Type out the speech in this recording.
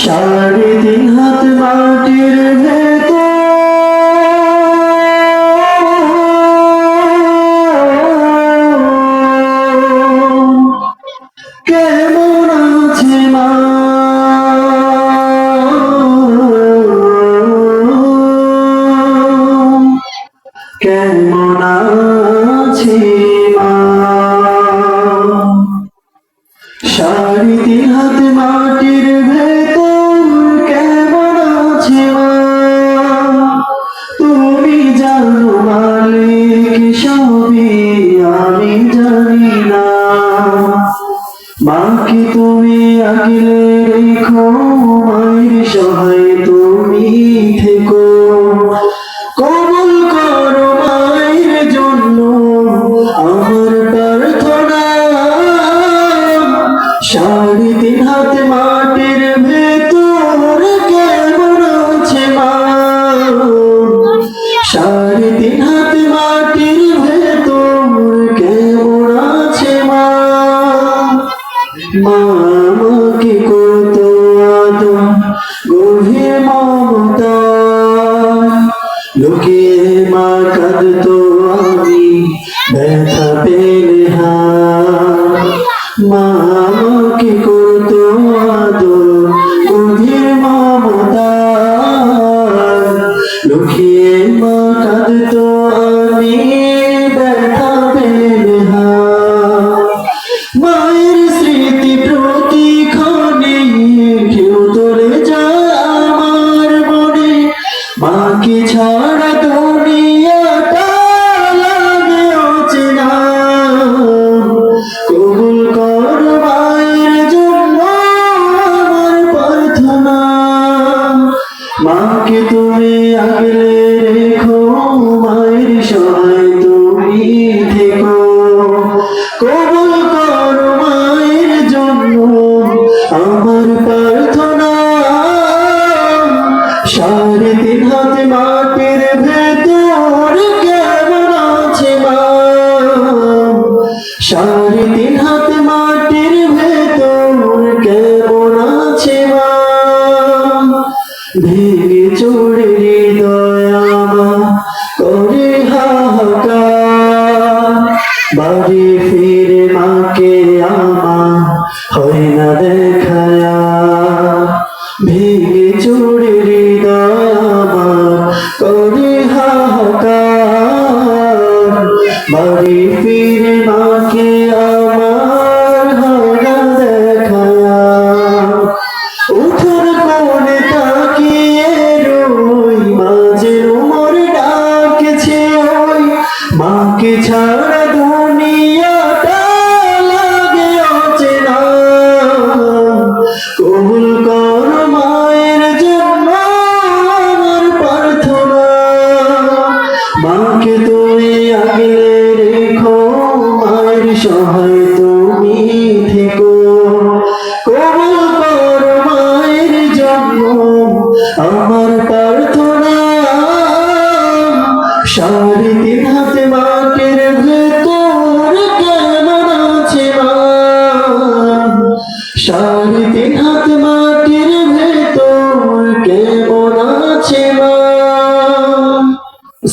সাড়ে তিন হাত মাটির ভেতর। কেমন আছে মা? সাড়ে তিন হাত আমি না। মাকে তুমি আগলে রেখো মায়ের সহায়। সাড়ে তিন হাত মাটির ভেতর কেমন আছে মা সাড়ে তিন হাত মাটির ভেতর কেমন আছে মা মা আমাকে করতো আদর, গভীর লুকিয়ে মা কাঁদতো আমি, ব্যথা মা তুমি আগলে রেখো মায়ের জন্য আমার প্রার্থনা। সাড়ে তিন হাত মাটির ভেতর কেমন আছে মা? সাড়ে তিন হাত মাটির ভেতর কেমন আছে মা? ভেঙে চড়ে হৃদয় আমার করে হাহাকার বাড়ি ফিরে মাকে আমার হয় না দেখায়া। ভেঙে চড়ে হৃদয় আমার করে হাহাকার বাড়ি ফিরে মাকে আমার মাকে তুমি আগলে রেখো, মায়ের সহায় তুমি থেকো। কবুল কর মায়ের জন্ম, আমার প্রার্থনা। সারিতে তিন হাতে মাটির